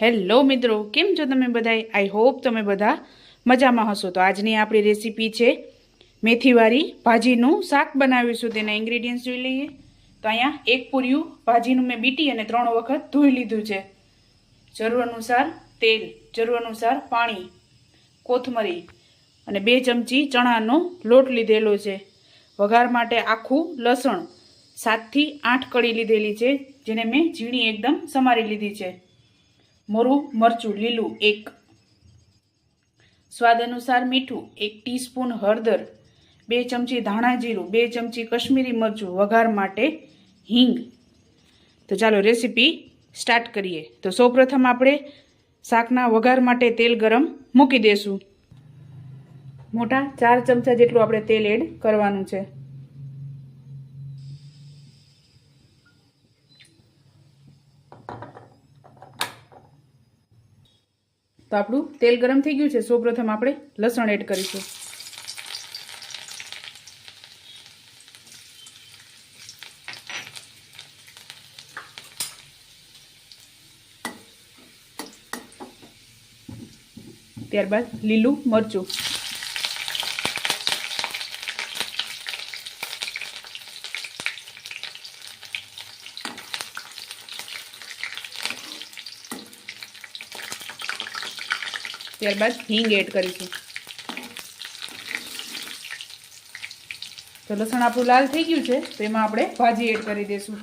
Hello મિત્રો, કેમ છો તમે બધા આઈ હોપ તમે બધા મજામાં હશો. તો આજની આપણી રેસીપી છે મેથીવાળી ભાજીનું શાક બનાવીશું. તેના ઇન્ગ્રીડિયન્ટ્સ જોઈ લઈએ. તો અહીંયા એક પૂર્યું ભાજીનું મેં બીટી અને ત્રણ વખત ધોઈ લીધું છે. જરૂર અનુસાર તેલ જરૂર અનુસાર પાણી, કોથમરી અને બે ચમચી ચણાનો લોટ લીધેલો છે. વઘાર માટે આખું લસણ સાતથી આઠ કળી લીધેલી છે, જેને મેં ઝીણી એકદમ સમારી લીધી છે. મોરું, મરચું, લીલું, એક. સ્વાદ અનુસાર મીઠું, એક ટીસ્પૂન હળદર, બે ચમચી ધાણા જીરું, બે ચમચી કશ્મીરી મરચું, વઘાર માટે હિંગ. તો ચાલો રેસીપી સ્ટાર્ટ કરીએ. તો સૌપ્રથમ આપણે શાકના વઘાર માટે તેલ ગરમ મૂકી દેશું. મોટા ચાર ચમચા જેટલું આપણે તેલ એડ કરવાનું છે. તો આપણું તેલ ગરમ થઈ ગયું છે. સૌપ્રથમ આપણે લસણ એડ કરીશું. ત્યારબાદ લીલું મરચું. ત્યારબાદ હિંગ એડ કરીશું. તો લસણ આપણું લાલ થઈ ગયું છે, તો એમાં આપણે ભાજી એડ કરી દઈશું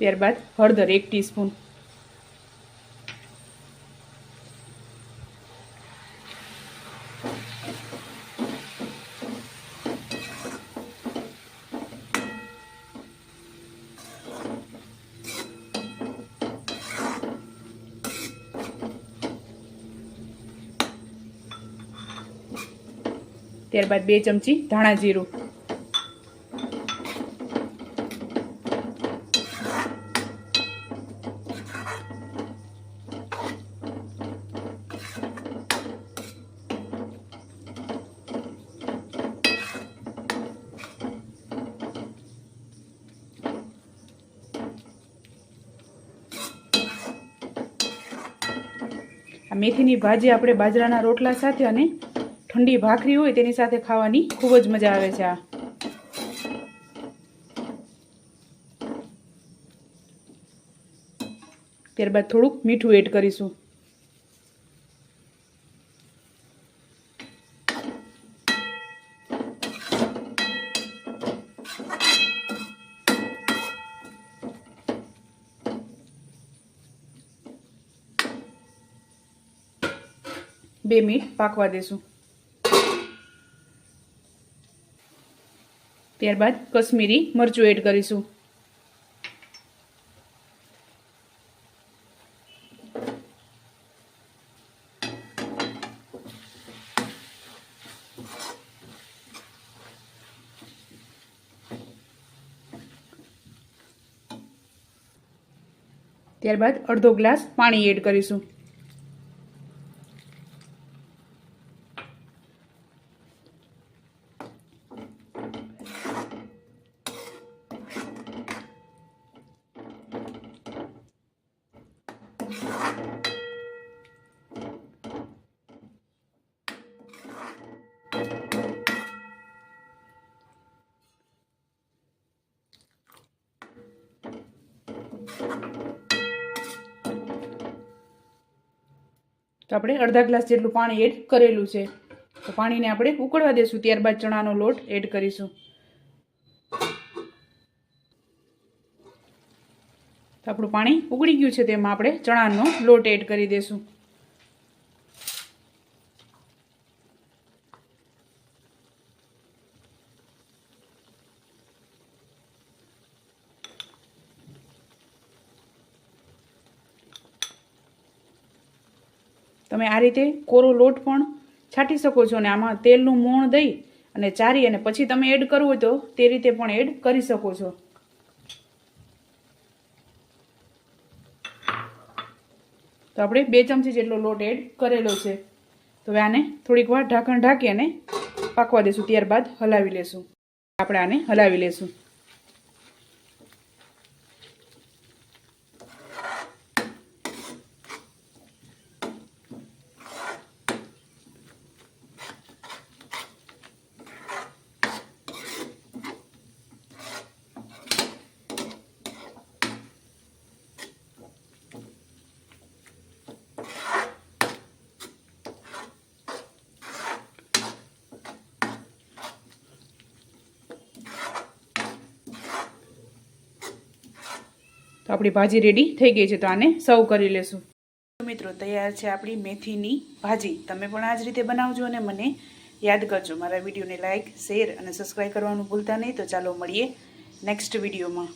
ત્યારબાદ હળદર એક ટીસ્પૂન. ત્યારબાદ બે ચમચી ધાણા જીરું. આ મેથીની ભાજી આપણે બાજરાના રોટલા સાથે અને ઠંડી ભાખરી હોય તેની સાથે ખાવાની ખૂબ જ મજા આવે છે આ. ત્યારબાદ થોડુંક મીઠું એડ કરીશું. બે મિનિટ પાકવા દેશું. ત્યારબાદ કશ્મીરી મરચું એડ કરીશું. ત્યારબાદ અડધો ગ્લાસ પાણી એડ કરીશું. તો આપણે અડધા ગ્લાસ જેટલું પાણી એડ કરેલું છે. તો પાણીને આપણે ઉકળવા દેશું. ત્યારબાદ ચણાનો લોટ એડ કરીશું. તો આપણું પાણી ઉકળી ગયું છે. તેમાં આપણે ચણાનો લોટ એડ કરી દઈશું તમે આ રીતે કોરો લોટ પણ છાંટી શકો છો અને આમાં તેલનું મોણ દઈ અને ચારી અને પછી તમે એડ કરવું હોય તો તે રીતે પણ એડ કરી શકો છો. તો આપણે બે ચમચી જેટલો લોટ એડ કરેલો છે. તો હવે આને થોડીક વાર ઢાંકણ ઢાંકી અને પાકવા દેશું. ત્યારબાદ હલાવી લેશું. આપણે આને હલાવી લેશું. તો આપણી ભાજી રેડી થઈ ગઈ છે તો આને સર્વ કરી લેશું. મિત્રો, તૈયાર છે આપણી મેથીની ભાજી. તમે પણ આ જ રીતે બનાવજો અને મને યાદ કરજો. મારા વિડીયોને લાઇક શેર અને સબસ્ક્રાઈબ કરવાનું ભૂલતા નહીં. તો ચાલો મળીએ નેક્સ્ટ વિડીયોમાં.